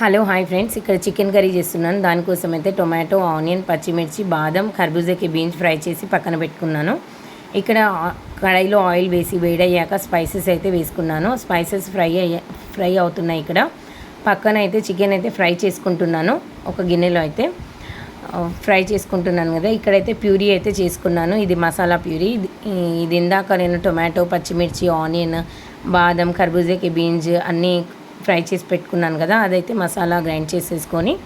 Hello hi friends. ఇక్కడ chicken curry చేస్తున్నాను. దానికోసం అయితే టొమాటో ఆనియన్ పచ్చిమిర్చి బాదం కర్బూజాకి బీన్స్ ఫ్రై చేసి పక్కన పెట్టుకున్నాను. ఇక్కడ కడాయిలో ఆయిల్ వేసి వేడయ్యాక స్పైసెస్ అయితే వేసుకున్నాను. స్పైసెస్ ఫ్రై అయ్యా ఫ్రై అవుతున్నాయి ఇక్కడ. పక్కన అయితే చికెన్ అయితే ఫ్రై చేసుకుంటున్నాను. ఒక గిన్నెలో అయితే ఫ్రై చేసుకుంటున్నాను కదా. ఇక్కడైతే ప్యూరీ అయితే చేసుకున్నాను. ఇది మసాలా ప్యూరీ. ఇది ఇది ఇందాక నేను టొమాటో పచ్చిమిర్చి ఆనియన్ బాదం కర్బూజాకి బీన్స్ అన్నీ ఫ్రై చేసి పెట్టుకున్నాను కదా అదైతే మసాలా గ్రైండ్ చేసేసుకొని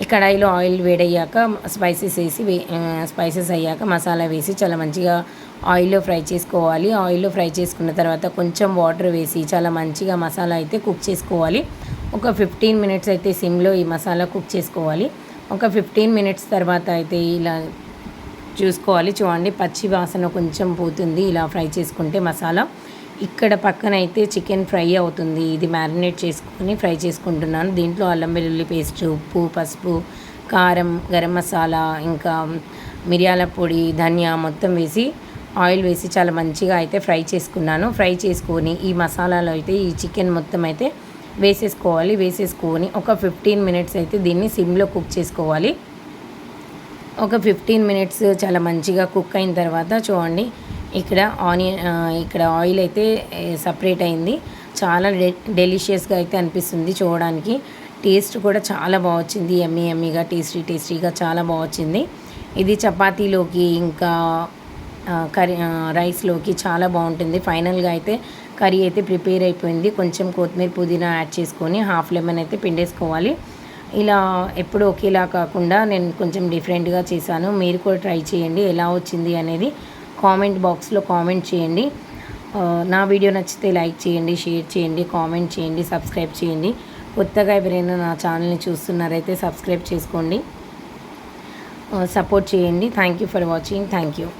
ఈ కడాయిలో ఆయిల్ వేడయ్యాక స్పైసెస్ వేసి వే- స్పైసెస్ అయ్యాక మసాలా వేసి చాలా మంచిగా ఆయిల్లో ఫ్రై చేసుకోవాలి. ఆయిల్లో ఫ్రై చేసుకున్న తర్వాత కొంచెం వాటర్ వేసి చాలా మంచిగా మసాలా అయితే కుక్ చేసుకోవాలి. ఒక ఫిఫ్టీన్ మినిట్స్ అయితే సిమ్లో ఈ మసాలా కుక్ చేసుకోవాలి. ఒక ఫిఫ్టీన్ మినిట్స్ తర్వాత అయితే ఇలా చూసుకోవాలి. చూడండి పచ్చి వాసన కొంచెం పోతుంది. ఇలా ఫ్రై చేసుకుంటే మసాలా ఇక్కడ పక్కన అయితే చికెన్ ఫ్రై అవుతుంది. ఇది మ్యారినేట్ చేసుకొని ఫ్రై చేసుకుంటున్నాను. దీంట్లో అల్లం వెల్లుల్లి పేస్ట్ ఉప్పు పసుపు కారం గరం మసాలా ఇంకా మిరియాల పొడి ధనియా మొత్తం వేసి ఆయిల్ వేసి చాలా మంచిగా అయితే ఫ్రై చేసుకున్నాను. ఫ్రై చేసుకొని ఈ మసాలాలో అయితే ఈ చికెన్ మొత్తం అయితే వేసేసుకోవాలి. వేసేసుకొని ఒక ఫిఫ్టీన్ మినిట్స్ అయితే దీన్ని సిమ్లో కుక్ చేసుకోవాలి. ఒక ఫిఫ్టీన్ మినిట్స్ చాలా మంచిగా కుక్ అయిన తర్వాత చూడండి ఇక్కడ ఆనియన్ ఇక్కడ ఆయిల్ అయితే సపరేట్ అయింది. చాలా డె డెలిషియస్గా అయితే అనిపిస్తుంది చూడడానికి. టేస్ట్ కూడా చాలా బాగా వచ్చింది. ఎమ్మీ ఎమ్మీగా టేస్టీ టేస్టీగా చాలా బాగా వచ్చింది. ఇది చపాతీలోకి ఇంకా కర్రీ రైస్లోకి చాలా బాగుంటుంది. ఫైనల్గా అయితే కర్రీ అయితే ప్రిపేర్ అయిపోయింది. కొంచెం కొత్తిమీర పుదీనా యాడ్ చేసుకొని హాఫ్ లెమన్ అయితే పిండేసుకోవాలి. ఇలా ఎప్పుడు ఒకేలా కాకుండా నేను కొంచెం డిఫరెంట్గా చేశాను. మీరు కూడా ట్రై చేయండి. ఎలా వచ్చింది అనేది కామెంట్ బాక్స్లో కామెంట్ చేయండి. నా వీడియో నచ్చితే లైక్ చేయండి షేర్ చేయండి కామెంట్ చేయండి సబ్స్క్రైబ్ చేయండి. కొత్తగా ఎవరైనా నా ఛానల్ని చూస్తున్నారైతే సబ్స్క్రైబ్ చేసుకోండి. సపోర్ట్ చేయండి. Thank you for watching. Thank you.